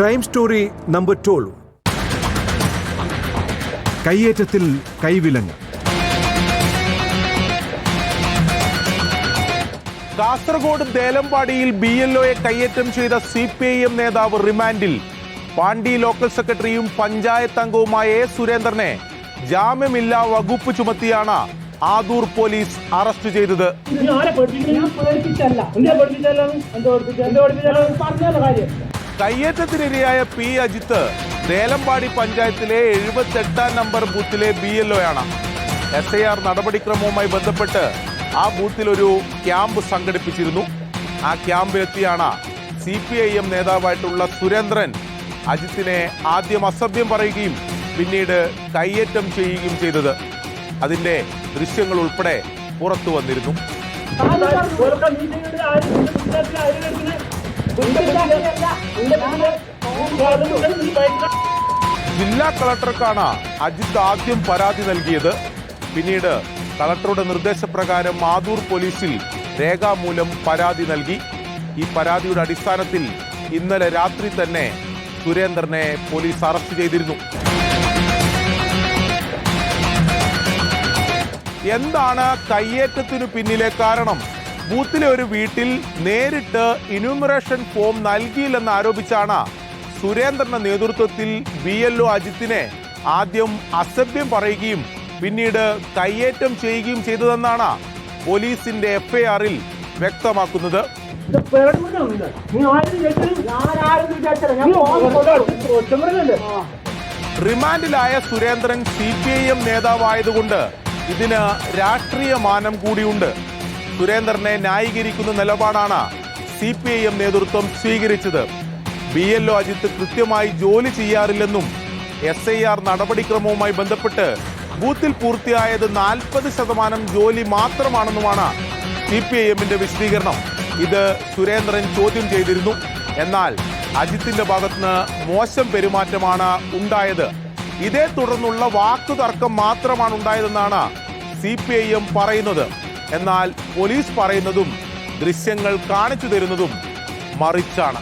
Crime story number twelve കയ്യേറ്റത്തിൽ കൈവിലങ്ങ്. കാസർഗോഡ് ദേലമ്പാടിയിൽ ബി എൽ ഒയെ കയ്യേറ്റം ചെയ്ത സി പി ഐ എം നേതാവ് റിമാൻഡിൽ. പാണ്ടി ലോക്കൽ സെക്രട്ടറിയും പഞ്ചായത്ത് അംഗവുമായ എ സുരേന്ദ്രനെ ജാമ്യമില്ലാ വകുപ്പ് ചുമത്തിയാണ് ആദൂർ പോലീസ് അറസ്റ്റ് ചെയ്തത്? ഞാൻ കയ്യേറ്റത്തിനിരയായ പി അജിത്ത് തേലമ്പാടി പഞ്ചായത്തിലെ എഴുപത്തെട്ടാം നമ്പർ ബൂത്തിലെ ബി എൽ ആണ് എസ് ഐ ആർ നടപടിക്രമവുമായി ബന്ധപ്പെട്ട് ആ ബൂത്തിൽ ഒരു ക്യാമ്പ് സംഘടിപ്പിച്ചിരുന്നു ആ ക്യാമ്പിലെത്തിയാണ് സി പി ഐ എം നേതാവായിട്ടുള്ള സുരേന്ദ്രൻ അജിത്തിനെ ആദ്യം അസഭ്യം പറയുകയും പിന്നീട് കയ്യേറ്റം ചെയ്യുകയും ചെയ്തത് അതിന്റെ ദൃശ്യങ്ങൾ ഉൾപ്പെടെ പുറത്തു വന്നിരുന്നു ജില്ലാ കളക്ടർക്കാണ് അജിത് ആദ്യം പരാതി നൽകിയത്. പിന്നീട് കളക്ടറുടെ നിർദ്ദേശപ്രകാരം മാതൂർ പോലീസിൽ രേഖാമൂലം പരാതി നൽകി. ഈ പരാതിയുടെ അടിസ്ഥാനത്തിൽ ഇന്നലെ രാത്രി തന്നെ സുരേന്ദ്രനെ പോലീസ് അറസ്റ്റ് ചെയ്തിരുന്നു. എന്താണ് കയ്യേറ്റത്തിനു പിന്നിലെ കാരണം? ബൂത്തിലെ ഒരു വീട്ടിൽ നേരിട്ട് ഇന്യൂമറേഷൻ ഫോം നൽകിയില്ലെന്ന് ആരോപിച്ചാണ് സുരേന്ദ്രന്റെ നേതൃത്വത്തിൽ ബി എൽ ഒ അജിത്തിനെ ആദ്യം അസഭ്യം പറയുകയും പിന്നീട് കയ്യേറ്റം ചെയ്യുകയും ചെയ്തതെന്നാണ് പോലീസിന്റെ എഫ്ഐആറിൽ വ്യക്തമാക്കുന്നത്? റിമാൻഡിലായ Surendran C P I M നേതാവായതുകൊണ്ട് ഇതിന് രാഷ്ട്രീയ മാനം കൂടിയുണ്ട്. സുരേന്ദ്രനെ ന്യായീകരിക്കുന്ന നിലപാടാണ് സി പി ഐ എം നേതൃത്വം സ്വീകരിച്ചത്. ബി എൽ ഒ അജിത്ത് കൃത്യമായി ജോലി ചെയ്യാറില്ലെന്നും എസ് ഐ ആർ നടപടിക്രമവുമായി ബന്ധപ്പെട്ട് ബൂത്തിൽ പൂർത്തിയായത് നാൽപ്പത് ശതമാനം ജോലി മാത്രമാണെന്നുമാണ് സി പി ഐ എമ്മിന്റെ വിശദീകരണം. ഇത് സുരേന്ദ്രൻ ചോദ്യം ചെയ്തിരുന്നു. എന്നാൽ അജിത്തിന്റെ ഭാഗത്തുനിന്ന് മോശം പെരുമാറ്റമാണ് ഉണ്ടായത്. ഇതേ തുടർന്നുള്ള വാക്കുതർക്കം മാത്രമാണ് ഉണ്ടായതെന്നാണ് സി പി ഐ എം പറയുന്നത്. എന്നാൽ പോലീസ് പറയുന്നതും ദൃശ്യങ്ങൾ കാണിച്ചു തരുന്നതും മറിച്ചാണ്.